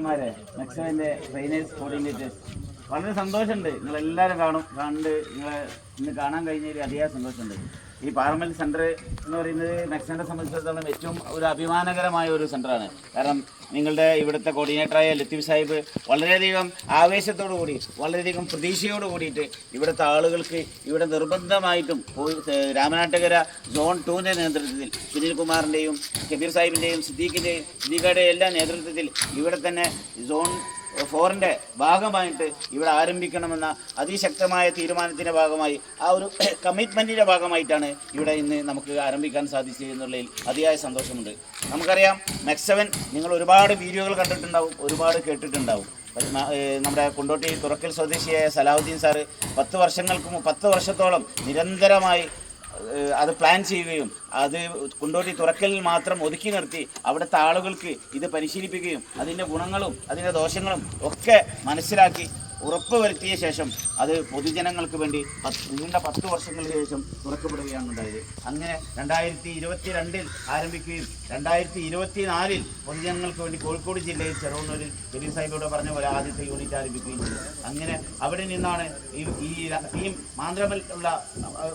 സഹോദരന്മാരെ മെക്സോന്റെ trainers coordinators വളരെ സന്തോഷമുണ്ട്. നിങ്ങളെല്ലാവരും കാണും. കണ്ട് നിങ്ങളെ ഇന്ന് കാണാൻ കഴിഞ്ഞതിൽ അതിയായ സന്തോഷമുണ്ട്. ഈ പാർലമെന്റ് സെന്റർ എന്ന് പറയുന്നത് മെക്സിനെ സംബന്ധിച്ചിടത്തോളം ഏറ്റവും ഒരു അഭിമാനകരമായ ഒരു സെന്ററാണ്. കാരണം നിങ്ങളുടെ ഇവിടുത്തെ കോർഡിനേറ്ററായ ലത്തീഫ് സാഹിബ് വളരെയധികം ആവേശത്തോടു കൂടി വളരെയധികം പ്രതീക്ഷയോട് കൂടിയിട്ട് ഇവിടുത്തെ ആളുകൾക്ക് ഇവിടെ നിർബന്ധമായിട്ടും രാമനാട്ടുകര സോൺ ടൂവിന്റെ നേതൃത്വത്തിൽ സുനിൽ കുമാറിന്റെയും കബീർ സാഹിബിന്റെയും സിദ്ദീഖിന്റെയും സിദ്ദീഖയുടെയും എല്ലാ നേതൃത്വത്തിൽ ഇവിടെ തന്നെ സോൺ ഫോറിന്റെ ഭാഗമായിട്ട് ഇവിടെ ആരംഭിക്കണമെന്ന അതിശക്തമായ തീരുമാനത്തിന്റെ ഭാഗമായി ആ ഒരു കമ്മിറ്റ്മെന്റിന്റെ ഭാഗമായിട്ടാണ് ഇവിടെ ഇന്ന് നമുക്ക് ആരംഭിക്കാൻ സാധിച്ചത് എന്നുള്ളതിൽ അതിയായ സന്തോഷമുണ്ട്. നമുക്കറിയാം മെക്സവൻ നിങ്ങൾ ഒരുപാട് വീഡിയോകൾ കണ്ടിട്ടുണ്ടാവും ഒരുപാട് കേട്ടിട്ടുണ്ടാവും. നമ്മുടെ കൊണ്ടോട്ടി തുറക്കൽ സ്വദേശിയായ സലാഹുദ്ദീൻ സാറ് പത്ത് വർഷങ്ങൾക്കും പത്ത് വർഷത്തോളം നിരന്തരമായി അത് പ്ലാൻ ചെയ്യുകയും അത് കുണ്ടോട്ടി തുറക്കലിൽ മാത്രം ഒതുക്കി നിർത്തി അവിടുത്തെ ആളുകൾക്ക് ഇത് പരിശീലിപ്പിക്കുകയും അതിന്റെ ഗുണങ്ങളും അതിന്റെ ദോഷങ്ങളും ഒക്കെ മനസ്സിലാക്കി ഉറപ്പ് വരുത്തിയ ശേഷം അത് പൊതുജനങ്ങൾക്ക് വേണ്ടി നീണ്ട പത്ത് വർഷങ്ങൾക്ക് ശേഷം തുറക്കപ്പെടുകയാണ് ഉണ്ടായത്. അങ്ങനെ രണ്ടായിരത്തി ഇരുപത്തി രണ്ടിൽ ആരംഭിക്കുകയും രണ്ടായിരത്തി ഇരുപത്തി നാലിൽ പൊതുജനങ്ങൾക്ക് വേണ്ടി കോഴിക്കോട് ജില്ലയിൽ ചെറുവണ്ണൂരിൽ ഫിലീസ് സാഹിബിലൂടെ പറഞ്ഞ പോലെ ആദ്യത്തെ യൂണിറ്റ് ആരംഭിക്കുകയും ചെയ്തു. അങ്ങനെ അവിടെ നിന്നാണ് ഈ ഈ ടീം മാന്ത്രമൽ ഉള്ള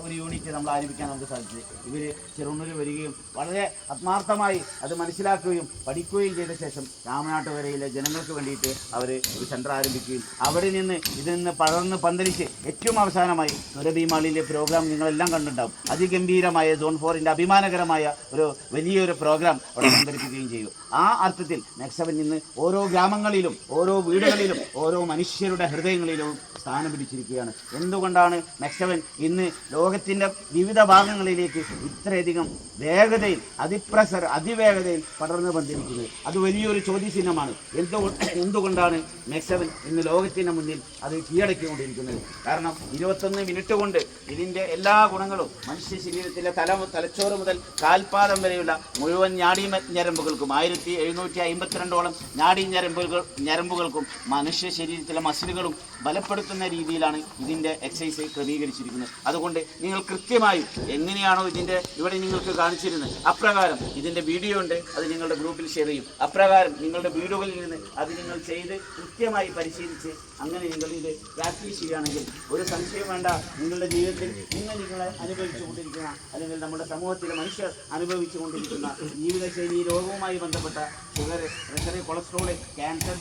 ഒരു യൂണിറ്റ് നമ്മൾ ആരംഭിക്കാൻ നമുക്ക് സാധിച്ചത്. ഇവർ ചെറുവണ്ണൂരിൽ വരികയും വളരെ ആത്മാർത്ഥമായി അത് മനസ്സിലാക്കുകയും പഠിക്കുകയും ചെയ്ത ശേഷം രാമനാട്ടുകരയിലെ ജനങ്ങൾക്ക് വേണ്ടിയിട്ട് അവർ ഒരു സെന്റർ ആരംഭിക്കുകയും അവിടെ നിന്ന് ഇതിൽ നിന്ന് പടർന്ന് പന്തലിച്ച് ഏറ്റവും അവസാനമായി സുരഭിമാളിയിലെ പ്രോഗ്രാം നിങ്ങളെല്ലാം കണ്ടിട്ടുണ്ടാവും. അതിഗംഭീരമായ സോൺ ഫോറിന്റെ അഭിമാനകരമായ ഒരു വലിയൊരു പ്രോഗ്രാം അവിടെ സംഘടിപ്പിക്കുകയും ചെയ്യും. ആ അർത്ഥത്തിൽ നെക്സവൻ ഇന്ന് ഓരോ ഗ്രാമങ്ങളിലും ഓരോ വീടുകളിലും ഓരോ മനുഷ്യരുടെ ഹൃദയങ്ങളിലും സ്ഥാനം പിടിച്ചിരിക്കുകയാണ്. എന്തുകൊണ്ടാണ് നെക്സവൻ ഇന്ന് ലോകത്തിന്റെ വിവിധ ഭാഗങ്ങളിലേക്ക് ഇത്രയധികം വേഗതയിൽ അതിപ്രസർ അതിവേഗതയിൽ പടർന്നു വന്നിരിക്കുന്നത് അത് വലിയൊരു ചോദ്യചിഹ്നമാണ്. എന്തുകൊണ്ട് എന്തുകൊണ്ടാണ് മെക്സവൻ ഇന്ന് ലോകത്തിന്റെ മുന്നിൽ അത് കീഴടക്കിക്കൊണ്ടിരിക്കുന്നത്. കാരണം ഇരുപത്തൊന്ന് മിനിറ്റ് കൊണ്ട് ഇതിന്റെ എല്ലാ ഗുണങ്ങളും മനുഷ്യ ശരീരത്തിലെ തല തലച്ചോറ് മുതൽ കാൽപാദം വരെയുള്ള മുഴുവൻ ഞാടി ഞരമ്പുകൾക്കും ആയിരത്തി എഴുന്നൂറ്റി അമ്പത്തിരണ്ടോളം ഞാടി ഞരമ്പുകൾ ഞരമ്പുകൾക്കും മനുഷ്യ ശരീരത്തിലെ മസിലുകളും ബലപ്പെടുത്തുന്ന രീതിയിലാണ് ഇതിന്റെ എക്സസൈസ് ക്രമീകരിച്ചിരിക്കുന്നത്. അതുകൊണ്ട് നിങ്ങൾ കൃത്യമായും എങ്ങനെയാണോ ഇതിന്റെ ഇവിടെ നിങ്ങൾക്ക് കാണിച്ചിരുന്നത് അപ്രകാരം ഇതിന്റെ വീഡിയോ ഉണ്ട് അത് നിങ്ങളുടെ ഗ്രൂപ്പിൽ ഷെയർ ചെയ്യും. അപ്രകാരം നിങ്ങളുടെ വീടുകളിൽ നിന്ന് അത് നിങ്ങൾ ചെയ്ത് കൃത്യമായി പരിശീലിച്ച് അങ്ങനെ നിങ്ങൾ ഇത് പ്രാക്ടീസ് ചെയ്യുകയാണെങ്കിൽ ഒരു സംശയം വേണ്ട. നിങ്ങളുടെ ജീവിതത്തിൽ നിങ്ങൾ നിങ്ങളെ അനുഭവിച്ചു കൊണ്ടിരിക്കുന്ന അല്ലെങ്കിൽ നമ്മുടെ സമൂഹത്തിലെ മനുഷ്യർ അനുഭവിച്ചു കൊണ്ടിരിക്കുന്ന ജീവിതശൈലി രോഗവുമായി ബന്ധപ്പെട്ട sugar pressure cholesterol cancer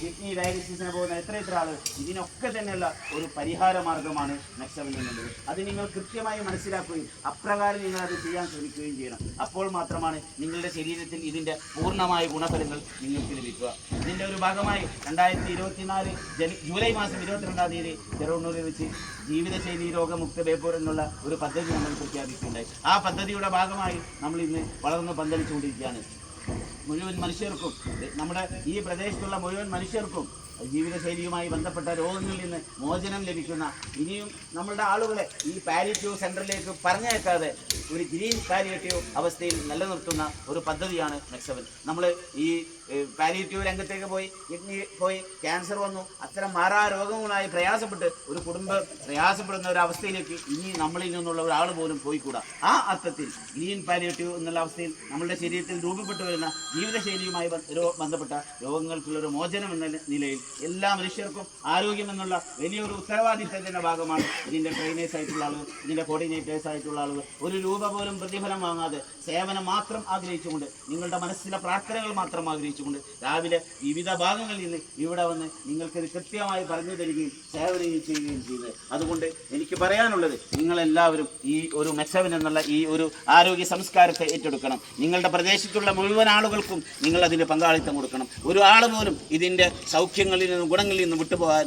kidney ഡയാലിസിസിന് പോകുന്ന എത്ര എത്ര ഇതിനൊക്കെ തന്നെയുള്ള ഒരു പരിഹാര മാർഗമാണ് എന്നുള്ളത് അത് നിങ്ങൾ കൃത്യമായി മനസ്സിലാക്കുകയും അപ്രകാരം നിങ്ങൾ അത് ചെയ്യാൻ ശ്രമിക്കുകയും ചെയ്യണം. അപ്പോൾ മാത്രമാണ് നിങ്ങളുടെ ശരീരത്തിൽ ഇതിന്റെ പൂർണമായ ഗുണഫലങ്ങൾ നിങ്ങൾക്ക് ലഭിക്കുക. ഇതിന്റെ ഒരു ഭാഗമായി രണ്ടായിരത്തി ഇരുപത്തിനാല് ജനു ജൂലൈ മാസം ഇരുപത്തിരണ്ടാം തീയതി ചെറുവണ്ണൂരിൽ വെച്ച് ജീവിതശൈലി രോഗമുക്ത ബേപ്പൂർ എന്നുള്ള ഒരു പദ്ധതി നമ്മൾ പ്രഖ്യാപിക്കുകയുണ്ടായി ആ പദ്ധതിയുടെ ഭാഗമായി നമ്മൾ ഇന്ന് വളർന്ന് പന്തലിച്ചുകൊണ്ടിരിക്കുകയാണ്. മുഴുവൻ മനുഷ്യർക്കും നമ്മുടെ ഈ പ്രദേശത്തുള്ള മുഴുവൻ മനുഷ്യർക്കും ജീവിതശൈലിയുമായി ബന്ധപ്പെട്ട രോഗങ്ങളിൽ നിന്ന് മോചനം ലഭിക്കുന്ന ഇനിയും നമ്മളുടെ ആളുകളെ ഈ പാലിറ്റീവ് സെന്ററിലേക്ക് പറഞ്ഞേക്കാതെ ഒരു ഗ്രീൻ പാലിയേറ്റീവ് അവസ്ഥയിൽ നിലനിർത്തുന്ന ഒരു പദ്ധതിയാണ് മെക്സവൻ. നമ്മൾ ഈ പാലിയേറ്റീവ് രംഗത്തേക്ക് പോയി കിഡ്നി പോയി ക്യാൻസർ വന്നു അത്തരം മാറാ രോഗങ്ങളായി പ്രയാസപ്പെട്ട് ഒരു കുടുംബം പ്രയാസപ്പെടുന്ന ഒരു അവസ്ഥയിലേക്ക് ഇനി നമ്മളിൽ നിന്നുള്ള ഒരാൾ പോലും പോയിക്കൂടാ. ആ അർത്ഥത്തിൽ ഗ്രീൻ പാലിയേറ്റീവ് എന്നുള്ള അവസ്ഥയിൽ നമ്മളുടെ ശരീരത്തിൽ രൂപപ്പെട്ടു വരുന്ന ജീവിതശൈലിയുമായി ബന്ധപ്പെട്ട രോഗങ്ങൾക്കുള്ളൊരു മോചനം എന്ന നിലയിൽ എല്ലാ മനുഷ്യർക്കും ആരോഗ്യം എന്നുള്ള വലിയൊരു ഉത്തരവാദിത്തത്തിന്റെ ഭാഗമാണ് ഇതിന്റെ ട്രെയിനേഴ്സ് ആയിട്ടുള്ള ആളുകൾ ഇതിന്റെ കോർഡിനേറ്റേഴ്സ് ആയിട്ടുള്ള ആളുകൾ. ഒരു രൂപ പോലും പ്രതിഫലം വാങ്ങാതെ സേവനം മാത്രം ആഗ്രഹിച്ചുകൊണ്ട് നിങ്ങളുടെ മനസ്സിലെ പ്രാർത്ഥനകൾ മാത്രം ആഗ്രഹിച്ചുകൊണ്ട് രാവിലെ വിവിധ ഭാഗങ്ങളിൽ നിന്ന് ഇവിടെ വന്ന് നിങ്ങൾക്കിത് കൃത്യമായി പറഞ്ഞു തരികയും സേവനം ചെയ്യുകയും ചെയ്തത്. അതുകൊണ്ട് എനിക്ക് പറയാനുള്ളത് നിങ്ങളെല്ലാവരും ഈ ഒരു മെച്ചവൻ എന്നുള്ള ഈ ഒരു ആരോഗ്യ സംസ്കാരത്തെ ഏറ്റെടുക്കണം. നിങ്ങളുടെ പ്രദേശത്തുള്ള മുഴുവൻ ആളുകൾക്കും നിങ്ങൾ അതിന്റെ പങ്കാളിത്തം കൊടുക്കണം. ഒരാൾ പോലും ഇതിന്റെ സൗഖ്യങ്ങളിൽ നിന്നും ഗുണങ്ങളിൽ നിന്നും വിട്ടുപോകാൻ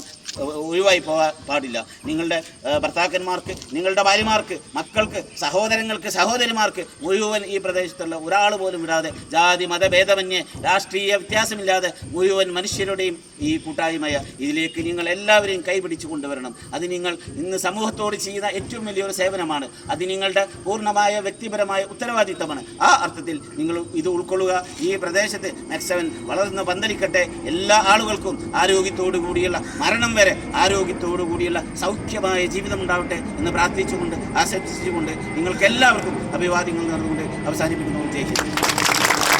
ഒഴിവായി പോകാൻ പാടില്ല. നിങ്ങളുടെ ഭർത്താക്കന്മാർക്ക് നിങ്ങളുടെ ഭാര്യമാർക്ക് മക്കൾക്ക് സഹോദരങ്ങൾക്ക് സഹോദരിമാർക്ക് മുഴുവൻ ഈ പ്രദേശത്തുള്ള ഒരാൾ പോലും വിടാതെ ജാതി മതഭേദമന്യേ രാഷ്ട്രീയ വ്യത്യാസമില്ലാതെ മുഴുവൻ മനുഷ്യരുടെയും ഈ കൂട്ടായ്മയ ഇതിലേക്ക് നിങ്ങൾ എല്ലാവരെയും കൈപിടിച്ചു കൊണ്ടുവരണം. അത് നിങ്ങൾ ഇന്ന് സമൂഹത്തോട് ചെയ്യുന്ന ഏറ്റവും വലിയൊരു സേവനമാണ്. അത് നിങ്ങളുടെ പൂർണമായ വ്യക്തിപരമായ ഉത്തരവാദിത്തമാണ്. ആ അർത്ഥത്തിൽ നിങ്ങൾ ഇത് ഉൾക്കൊള്ളുക. ഈ പ്രദേശത്ത് നക്സവൻ വളർന്ന് പന്തലിക്കട്ടെ എല്ലാ ആളുകൾക്കും ആരോഗ്യത്തോടു കൂടിയുള്ള മരണം വരെ ആരോഗ്യത്തോടു കൂടിയുള്ള സൗഖ്യമായ ജീവിതം ഉണ്ടാവട്ടെ എന്ന് പ്രാർത്ഥിച്ചുകൊണ്ട് ആശംസിച്ചുകൊണ്ട് നിങ്ങൾക്കെല്ലാവർക്കും അഭിവാദ്യങ്ങൾ നേർന്നുകൊണ്ട് അവസാനിപ്പിക്കുന്നു.